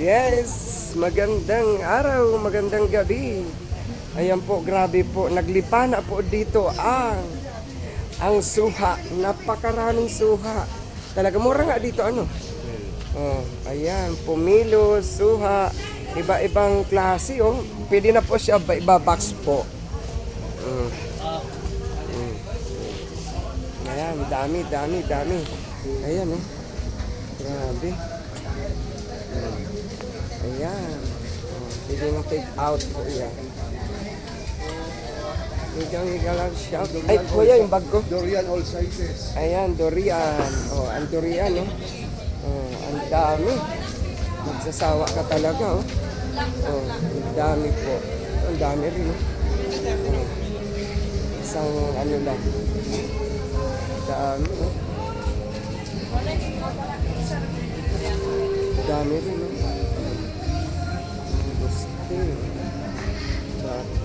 Yes, magandang araw, magandang gabi. Ayan po, grabe po, naglipa na po dito ang ang suha. Napakaraming suha. Talaga mura nga dito ano. Oh, ayan, pumilo, suha, iba-ibang klase oh. Pwede na po siya iba box po. Mm. Mm. Ayan, dami, dami, dami. Ayan oh. Grabe. Ayan. Oh, pwede mo take out po yan. Higang higa lang siya. Ay, kuya, yung bag ko. Dorian all sizes. Ayan, durian. Oh, ang durian, oh. Oh, ang dami. Magsasawa ka talaga, oh. Oh, ang dami po. Ang dami rin, oh. Oh. Isang ano lang. Dami, oh. Dami rin.